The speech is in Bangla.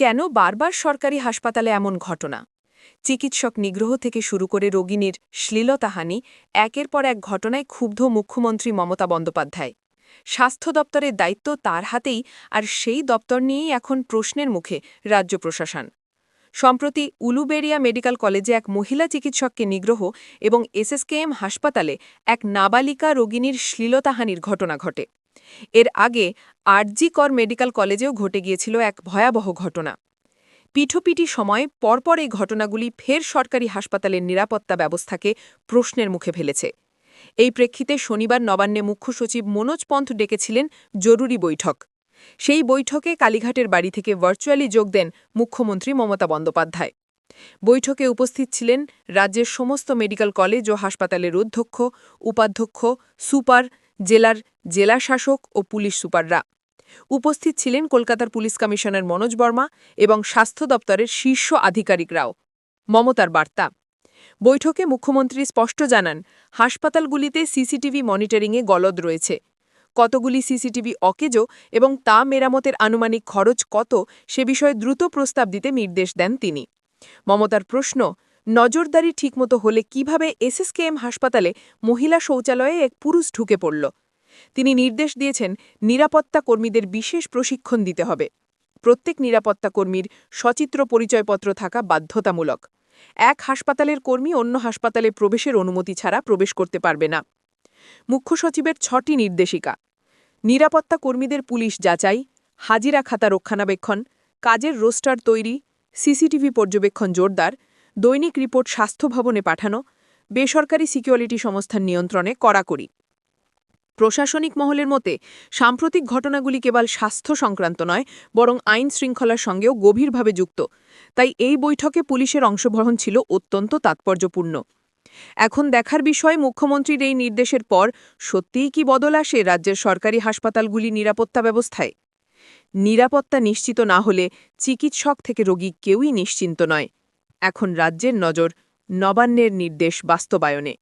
কেন বারবার সরকারি হাসপাতালে এমন ঘটনা? চিকিৎসক নিগ্রহ থেকে শুরু করে রোগিনীর শ্লীলতাহানি, একের পর এক ঘটনায় ক্ষুব্ধ মুখ্যমন্ত্রী মমতা বন্দ্যোপাধ্যায়। স্বাস্থ্য দপ্তরের দায়িত্ব তার হাতেই, আর সেই দপ্তর নিয়েই এখন প্রশ্নের মুখে রাজ্য প্রশাসন। সম্প্রতি উলুবেড়িয়া মেডিকেল কলেজে এক মহিলা চিকিৎসককে নিগ্রহ এবং এসএসকেএম হাসপাতালে এক নাবালিকা রোগিনীর শ্লীলতাহানির ঘটনা ঘটে। এর আগে আরজি কর মেডিকেল কলেজেও ঘটে গিয়েছিল এক ভয়াবহ ঘটনা। পিঠোপিটি সময় পরপর এই ঘটনাগুলি ফের সরকারি হাসপাতালের নিরাপত্তা ব্যবস্থাকে প্রশ্নের মুখে ফেলেছে। এই প্রেক্ষিতে শনিবার নবান্নে মুখ্য সচিব মনোজ পন্থ ডেকেছিলেন জরুরি বৈঠক। সেই বৈঠকে কালীঘাটের বাড়ি থেকে ভার্চুয়ালি যোগ দেন মুখ্যমন্ত্রী মমতা বন্দ্যোপাধ্যায়। বৈঠকে উপস্থিত ছিলেন রাজ্যের সমস্ত মেডিকেল কলেজ ও হাসপাতালের অধ্যক্ষ, উপাধ্যক্ষ, সুপার জেলার জেলা শাসক ও পুলিশ সুপাররা। উপস্থিত ছিলেন কলকাতার পুলিশ কমিশনার মনোজ বর্মা এবং স্বাস্থ্য দপ্তরের শীর্ষ আধিকারিকরাও। মমতার বার্তা। বৈঠকে মুখ্যমন্ত্রী স্পষ্ট জানান, হাসপাতালগুলিতে সিসিটিভি মনিটরিংয়ে গলদ রয়েছে। কতগুলি সিসিটিভি অকেজো এবং তা মেরামতের আনুমানিক খরচ কত সে বিষয়ে দ্রুত প্রস্তাব দিতে নির্দেশ দেন তিনি। মমতার প্রশ্ন নজরদারি ঠিকমতো হলে কীভাবে এসএসকেএম হাসপাতালে মহিলা শৌচালয়ে এক পুরুষ ঢুকে পড়ল? তিনি নির্দেশ দিয়েছেন নিরাপত্তা কর্মীদের বিশেষ প্রশিক্ষণ দিতে হবে। প্রত্যেক নিরাপত্তা কর্মীর সচিত্র পরিচয়পত্র থাকা বাধ্যতামূলক। এক হাসপাতালের কর্মী অন্য হাসপাতালে প্রবেশের অনুমতি ছাড়া প্রবেশ করতে পারবে না। মুখ্য সচিবের ছটি নির্দেশিকা। নিরাপত্তা কর্মীদের পুলিশ যাচাই, হাজিরা খাতা রক্ষণাবেক্ষণ, কাজের রোস্টার তৈরি, সিসিটিভি পর্যবেক্ষণ জোরদার দৈনিক রিপোর্ট স্বাস্থ্য ভবনে পাঠানো, বেসরকারি সিকিউরিটি সংস্থার নিয়ন্ত্রণে কড়াকড়ি। প্রশাসনিক মহলের মতে, সাম্প্রতিক ঘটনাগুলি কেবল স্বাস্থ্য সংক্রান্ত নয়, বরং আইন শৃঙ্খলার সঙ্গেও গভীরভাবে যুক্ত। তাই এই বৈঠকে পুলিশের অংশগ্রহণ ছিল অত্যন্ত তাৎপর্যপূর্ণ। এখন দেখার বিষয়, মুখ্যমন্ত্রীর এই নির্দেশের পর সত্যিই কি বদল আসে রাজ্যের সরকারি হাসপাতালগুলি নিরাপত্তা ব্যবস্থায়? নিরাপত্তা নিশ্চিত না হলে চিকিৎসক থেকে রোগী কেউই নিশ্চিন্ত নয়। এখন রাজ্যের নজর নবান্নের নির্দেশ বাস্তবায়নে।